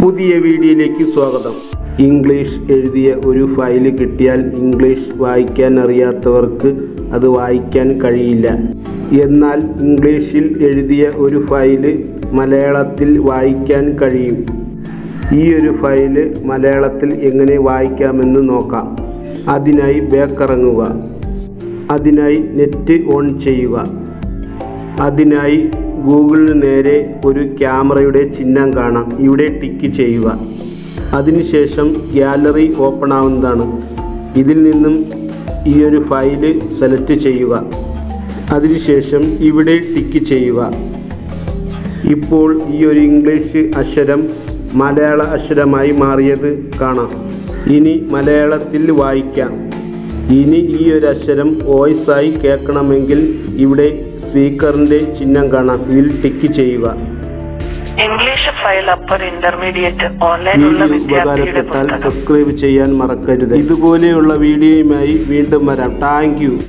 പുതിയ വീഡിയോയിലേക്ക് സ്വാഗതം. ഇംഗ്ലീഷ് എഴുതിയ ഒരു ഫയൽ കിട്ടിയാൽ ഇംഗ്ലീഷ് വായിക്കാൻ അറിയാത്തവർക്ക് അത് വായിക്കാൻ കഴിയില്ല. എന്നാൽ ഇംഗ്ലീഷിൽ എഴുതിയ ഒരു ഫയൽ മലയാളത്തിൽ വായിക്കാൻ കഴിയും. ഈ ഒരു ഫയൽ മലയാളത്തിൽ എങ്ങനെ വായിക്കാമെന്ന് നോക്കാം. അതിനായി ബേക്കിറങ്ങുക അതിനായി നെറ്റ് ഓൺ ചെയ്യുക. അതിനായി ഗൂഗിളിന് നേരെ ഒരു ക്യാമറയുടെ ചിഹ്നം കാണാം. ഇവിടെ ടിക്ക് ചെയ്യുക. അതിനുശേഷം ഗ്യാലറി ഓപ്പൺ ആവുന്നതാണ്. ഇതിൽ നിന്നും ഈ ഒരു ഫയൽ സെലക്ട് ചെയ്യുക. അതിനുശേഷം ഇവിടെ ടിക്ക് ചെയ്യുക. ഇപ്പോൾ ഈ ഒരു ഇംഗ്ലീഷ് അക്ഷരം മലയാള അക്ഷരമായി മാറിയത് കാണാം. ഇനി മലയാളത്തിൽ വായിക്കാം. ഇനി ഈ ഒരു അക്ഷരം വോയിസായി കേൾക്കണമെങ്കിൽ ഇവിടെ സ്പീക്കറിന്റെ ചിഹ്നം കാണാം. ഇതിൽ ടിക്ക് ചെയ്യുക. ഇംഗ്ലീഷ് ഫയൽ അപ്പർ ഇന്റർമീഡിയറ്റ് ഉപകാരപ്പെട്ടാൽ സബ്സ്ക്രൈബ് ചെയ്യാൻ മറക്കരുത്. ഇതുപോലെയുള്ള വീഡിയോയുമായി വീണ്ടും വരാം. താങ്ക്